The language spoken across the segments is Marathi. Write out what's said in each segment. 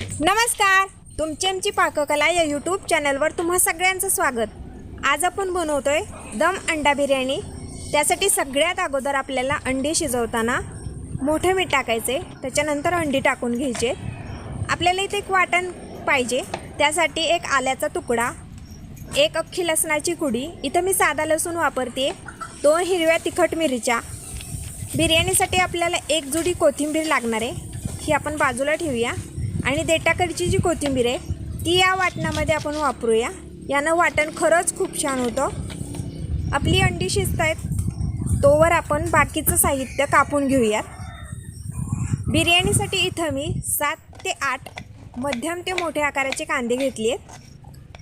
नमस्कार. तुमची आमची पाककला या यूट्यूब चॅनलवर तुम्हा सगळ्यांचं स्वागत. आज आपण बनवतोय दम अंडा बिर्याणी. त्यासाठी सगळ्यात अगोदर आपल्याला अंडी शिजवताना मोठं मीठ टाकायचे. त्याच्यानंतर अंडी टाकून घ्यायचे. आपल्याला इथे एक वाटण पाहिजे. त्यासाठी एक आल्याचा तुकडा एक अख्खी लसणाची कुडी इथं मी साधा लसूण वापरते दोन हिरव्या तिखट मिरच्या. बिर्याणीसाठी आपल्याला एक जुडी कोथिंबीर लागणार आहे. ही आपण बाजूला ठेवूया. आणि देटाकडची जी कोथिंबीर आहे ती या वाटणामध्ये आपण वापरूया. यानं वाटण खरंच खूप छान होतं. आपली अंडी शिजत आहेत. तोवर आपण बाकीचं साहित्य कापून घेऊयात. बिर्याणीसाठी इथं मी सात ते आठ मध्यम ते मोठ्या आकाराचे कांदे घेतले आहेत.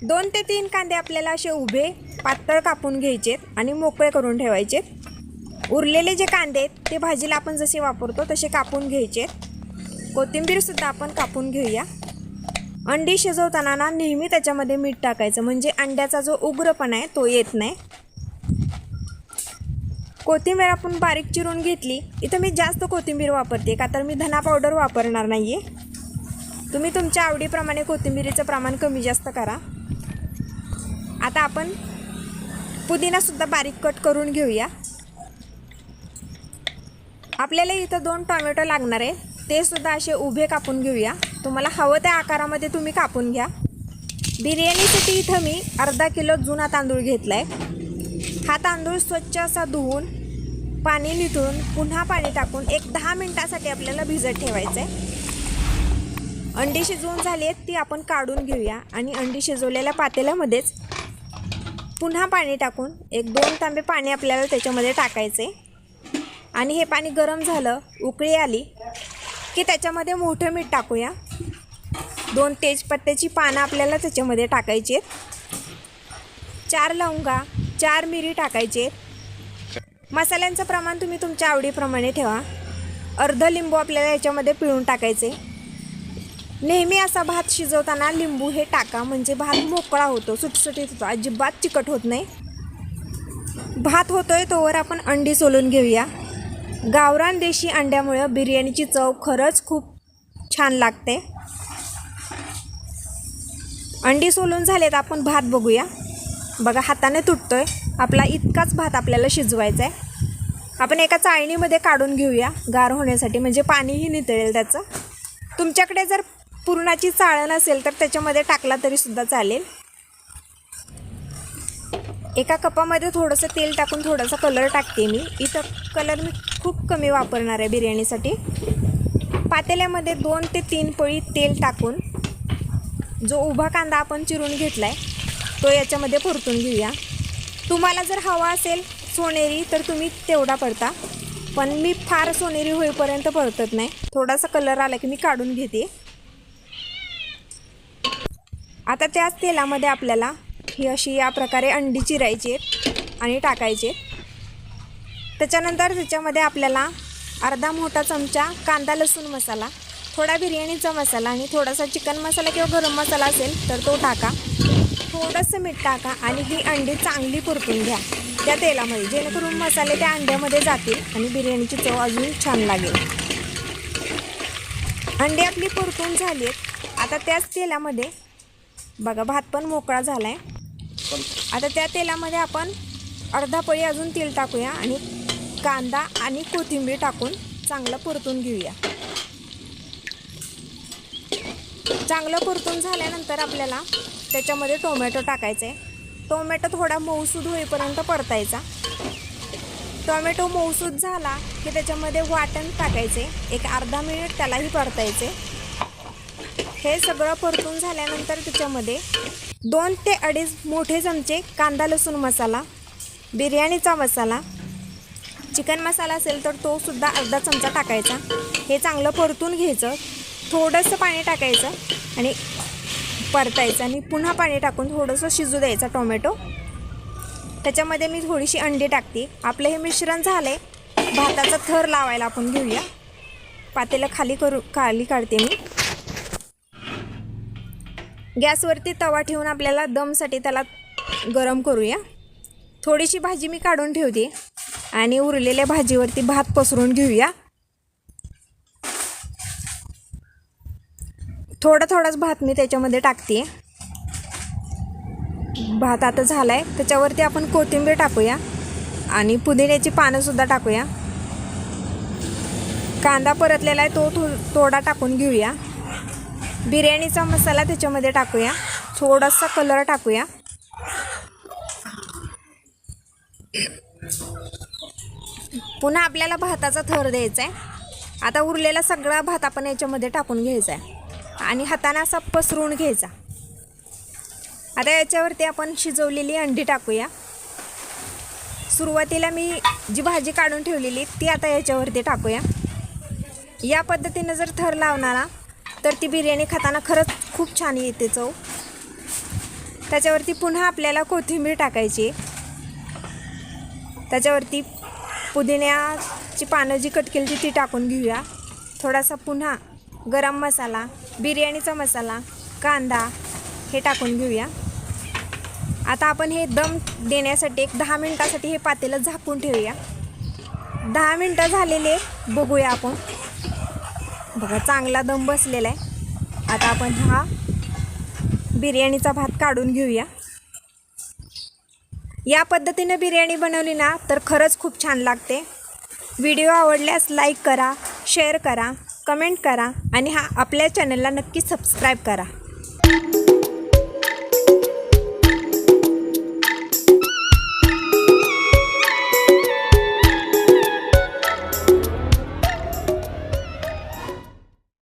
दोन ते तीन कांदे आपल्याला असे उभे पातळ कापून घ्यायचेत आणि मोकळे करून ठेवायचे उरलेले जे कांदे आहेत ते भाजीला आपण जसे वापरतो तसे कापून घ्यायचे कोथिंबीरसुद्धा आपण कापून घेऊया. अंडी शिजवताना ना नेहमी त्याच्यामध्ये मीठ टाकायचं. म्हणजे अंड्याचा जो उग्रपणा आहे तो येत नाही. कोथिंबीर आपण बारीक चिरून घेतली. इथं मी जास्त कोथिंबीर वापरते. का तर मी धना पावडर वापरणार नाही आहे तुम्ही तुमच्या आवडीप्रमाणे कोथिंबीरीचं प्रमाण कमी जास्त करा. आता आपण पुदिनासुद्धा बारीक कट करून घेऊया. आपल्याला इथं दोन टॉमॅटो लागणार आहे ते सुद्धा असे उभे कापून घेऊया. तुम्हाला हवं त्या आकारामध्ये तुम्ही कापून घ्या. बिर्याणीसाठी इथं मी अर्धा किलो जुना तांदूळ घेतला आहे हा तांदूळ स्वच्छ असा धुवून पाणी निथळून पुन्हा पाणी टाकून एक दहा मिनटासाठी आपल्याला भिजत ठेवायचं आहे अंडी शिजवून झाली आहेत ती आपण काढून घेऊया आणि अंडी शिजवलेल्या पातेल्यामध्येच पुन्हा पाणी टाकून एक दोन तांबे पाणी आपल्याला त्याच्यामध्ये टाकायचे आणि हे पाणी गरम झालं उकळी आली की त्याच्यामध्ये मोठं मीठ टाकूया. दोन तेजपत्त्याची पानं आपल्याला त्याच्यामध्ये टाकायची आहेत. चार लवंगा चार मिरी टाकायचे मसाल्यांचं प्रमाण तुम्ही तुमच्या आवडीप्रमाणे ठेवा. अर्ध लिंबू आपल्याला याच्यामध्ये पिळून टाकायचे. नेहमी असा भात शिजवताना लिंबू हे टाका म्हणजे भात मोकळा होतो सुटसुटीत होतो अजिबात चिकट होत नाही. भात होतोय तोवर आपण अंडी सोलून घेऊया. गावरान देशी अंड्यामुळं बिर्याणीची चव खरंच खूप छान लागते. अंडी सोलून झालेत आपण भात बघूया. बघा हाताने तुटतो आहे आपला इतकाच भात आपल्याला शिजवायचा आहे आपण एका चाळणीमध्ये काढून घेऊया गार होण्यासाठी. म्हणजे पाणीही नितळेल त्याचं. तुमच्याकडे जर पुरणाची चाळण असेल तर त्याच्यामध्ये टाकला तरी सुद्धा चालेल. एका कपामध्ये थोडंसं तेल टाकून थोडासा कलर टाकते मी. इथं कलर मी खूप कमी वापरणार आहे बिर्याणीसाठी. पातेल्यामध्ये दोन ते तीन पळी तेल टाकून जो उभा कांदा आपण चिरून घेतला आहे तो याच्यामध्ये परतून घेऊया. तुम्हाला जर हवा असेल सोनेरी तर तुम्ही तेवढा परता. पण मी फार सोनेरी होईपर्यंत परतत नाही. थोडासा कलर आला की मी काढून घेते. आता त्याच तेलामध्ये आपल्याला ही अशी या प्रकारे अंडी चिरायची आहेत आणि टाकायचे त्याच्यानंतर त्याच्यामध्ये आपल्याला अर्धा मोठा चमचा कांदा लसूण मसाला थोडा बिर्याणीचा मसाला आणि थोडासा चिकन मसाला किंवा गरम मसाला असेल तर तो टाका. थोडंसं मीठ टाका आणि ही अंडी चांगली परतून घ्या. त्या तेलामध्ये जेणेकरून मसाले त्या अंड्यामध्ये जातील आणि बिर्याणीची चव अजून छान लागेल. अंडी आपली परतून झाली आहेत. आता त्याच तेलामध्ये बघा भात पण मोकळा झाला आहे आता त्या तेलामध्ये आपण अर्धा पळी अजून तेल टाकूया आणि कांदा आणि कोथिंबीर टाकून चांगलं परतून घेऊया. चांगलं परतून झाल्यानंतर आपल्याला त्याच्यामध्ये टोमॅटो टाकायचे. आहे टोमॅटो थोडा मऊसूद होईपर्यंत परतायचा. टोमॅटो मऊसूद झाला की त्याच्यामध्ये वाटण टाकायचे. एक अर्धा मिनिट त्यालाही परतायचे. हे सगळं परतून झाल्यानंतर त्याच्यामध्ये दोन ते अडीच मोठे चमचे कांदा लसूण मसाला बिर्याणीचा मसाला चिकन मसाला असेल तर तो सुद्धा अर्धा चमचा टाकायचा. हे चांगलं परतून घ्यायचं. थोडंसं पाणी टाकायचं आणि परतायचं आणि पुन्हा पाणी टाकून थोडंसं शिजू द्यायचं टोमॅटो. त्याच्यामध्ये मी थोडीशी अंडी टाकते. आपलं हे मिश्रण झालं आहे भाताचा थर लावायला आपण घेऊया. पातेलं खाली करू खाली काढते मी. गॅसवरती तवा ठेवून आपल्याला दमसाठी त्याला गरम करूया. थोडीशी भाजी मी काढून ठेवते. आणि उरलेल्या भाजीवरती भात पसरून घेऊया. थोडा थोडाच भात मी त्याच्यामध्ये टाकते. भात आता झाला आहे त्याच्यावरती आपण कोथिंबीर टाकूया. आणि पुदिन्याची पानंसुद्धा टाकूया. कांदा परतलेला आहे तो थो थोडा टाकून घेऊया. बिर्याणीचा मसाला त्याच्यामध्ये टाकूया. थोडासा कलर टाकूया. पुन्हा आपल्याला भाताचा थर द्यायचा आहे आता उरलेला सगळा भात आपण याच्यामध्ये टाकून घ्यायचा आहे आणि हाताने असा पसरून घ्यायचा. आता याच्यावरती आपण शिजवलेली अंडी टाकूया. सुरुवातीला मी जी भाजी काढून ठेवलेली ती आता याच्यावरती टाकूया. या पद्धतीनं जर थर लावणार ना तर ती बिर्याणी खाताना खरंच खूप छान येते चव. त्याच्यावरती पुन्हा आपल्याला कोथिंबीर टाकायची. त्याच्यावरती पुदिन्याची पानं जी कट केली ती टाकून घेऊया. थोडासा पुन्हा गरम मसाला बिर्याणीचा मसाला कांदा हे टाकून घेऊया. आता आपण हे दम देण्यासाठी एक दहा मिनटासाठी हे पातेलं झाकून ठेवूया. दहा मिनटं झालेले बघूया आपण. बघा चांगला दम बसलेला आहे. आता आपण हा बिर्याणीचा भात काढून घेऊया. या पद्धतीने बिर्याणी बनवली ना तर खरंच खूप छान लागते. व्हिडिओ आवडल्यास लाईक करा शेअर करा कमेंट करा आणि हा आपल्या चॅनलला नक्की सबस्क्राईब करा.